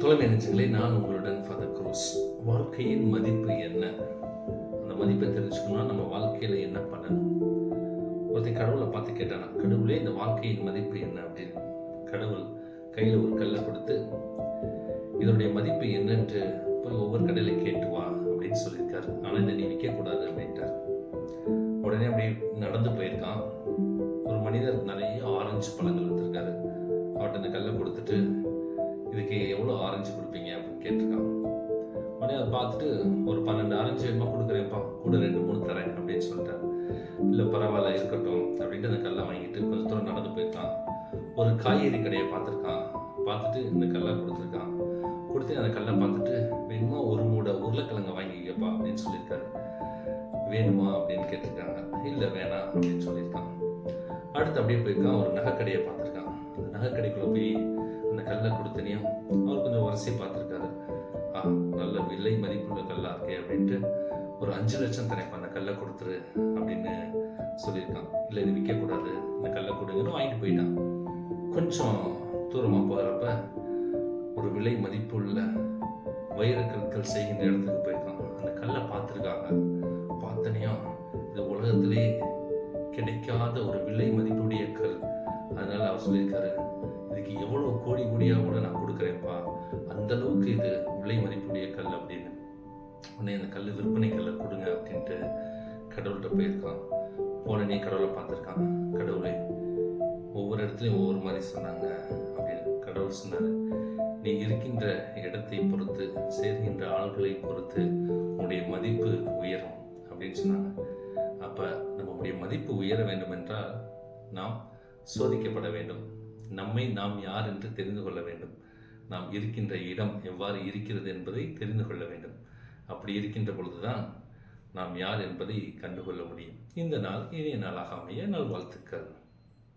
தொலைமை நினைச்சங்களே நான் உங்களுடன் father cruise வாழ்க்கையின் மதிப்பு என்ன? அந்த மதிப்பை தெரிஞ்சுக்கணும்னா நம்ம வாழ்க்கையில் என்ன பண்ணணும்? ஒருத்தன் கடவுளை பார்த்து கேட்டானா கடவுளே இந்த வாழ்க்கையின் மதிப்பு என்ன? அப்படின்னு கடவுள் கையில் ஒரு கல்லை கொடுத்து இதனுடைய மதிப்பு என்னன்ட்டு போய் ஒவ்வொரு கடையில் கேட்டு வா அப்படின்னு சொல்லியிருக்காரு. ஆனால் இதை நீ விற்கக்கூடாது அப்படின்ட்டார். உடனே அப்படியே நடந்து போயிருக்கான். ஒரு மனிதர் நிறைய ஆரஞ்சு பழங்கள் வந்திருக்காரு அவர்கிட்ட அந்த கல்லை கொடுத்துட்டு இதுக்கு ஆரஞ்சு கொடுப்பீங்க அப்படின்னு கேட்டிருக்காங்க. உடனே அதை பார்த்துட்டு ஒரு பன்னெண்டு ஆரஞ்சு வேணுமா கொடுக்குறேன்ப்பா. கூட ரெண்டு மூணு தரேன் அப்படின்னு சொல்லிட்டாரு. இல்லை பரவாயில்ல இருக்கட்டும் அப்படின்ட்டு அந்த கல்லை வாங்கிட்டு கொஞ்சம் தூரம் நடந்து போயிருக்கான். ஒரு காய்கறி கடையை பார்த்துருக்கான். பார்த்துட்டு இந்த கல்லை கொடுத்துருக்கான். கொடுத்து அந்த கல்லை பார்த்துட்டு வேணுமா ஒரு மூடை உருளைக்கிழங்க வாங்கிக்கப்பா அப்படின்னு சொல்லியிருக்காரு. வேணுமா? அப்படின்னு கேட்டிருக்காங்க. இல்லை வேணாம் அப்படின்னு சொல்லியிருக்கான். அடுத்து அப்படியே போயிருக்கான். ஒரு நகைக்கடையை பார்த்துருக்கான். அந்த நகைக்கடைக்குள்ளே போய் அந்த கல்லை கொடுத்தனையும் அவர் கொஞ்சம் வரிசையை பார்த்துருக்காரு. ஆ நல்ல விலை மதிப்புள்ள கல்லா இருக்கே அப்படின்ட்டு ஒரு அஞ்சு லட்சம் தனக்கு அந்த கல்லை கொடுத்துரு அப்படின்னு சொல்லியிருக்கான். இல்லை இது விற்கக்கூடாது இந்த கல்லை கொடுங்கன்னு வாங்கிட்டு போயிட்டான். கொஞ்சம் தூரமாக போகிறப்ப ஒரு விலை மதிப்புள்ள வைரக்கற்கள் செய்கின்ற இடத்துக்கு போயிருக்கான். அந்த கல்லை பார்த்துருக்காங்க. பார்த்தனையும் இது உலகத்திலே கிடைக்காத ஒரு விலை மதிப்புடைய கல். அதனால் அவர் சொல்லியிருக்காரு இதுக்கு எவ்வளோ கோடி கோடியாக கூட நான் கொடுக்குறேன்ப்பா. அந்த அளவுக்கு இது விலை மதிப்புடைய கல் அப்படின்னு. உடனே அந்த கல் விற்பனை கல்லை கொடுங்க அப்படின்ட்டு கடவுள்கிட்ட போயிருக்கான். போனனே கடவுளை பார்த்துருக்கான் கடவுளே ஒவ்வொரு இடத்துலையும் ஒவ்வொரு மாதிரி சொன்னாங்க அப்படின்னு கடவுள் சொன்னார். நீ இருக்கின்ற இடத்தை பொறுத்து சேர்கின்ற ஆள்களை பொறுத்து உன்னுடைய மதிப்பு உயரும் அப்படின்னு சொன்னாங்க. அப்போ நம்முடைய மதிப்பு உயர வேண்டும் என்றால் நாம் சோதிக்கப்பட வேண்டும். நம்மை நாம் யார் என்று தெரிந்து கொள்ள வேண்டும். நாம் இருக்கின்ற இடம் எவ்வாறு இருக்கிறது என்பதை தெரிந்து கொள்ள வேண்டும். அப்படி இருக்கின்ற பொழுதுதான் நாம் யார் என்பதை கண்டுகொள்ள முடியும். இந்த நாள் இனிய நாளாக அமைய நல்வாழ்த்துக்கள்.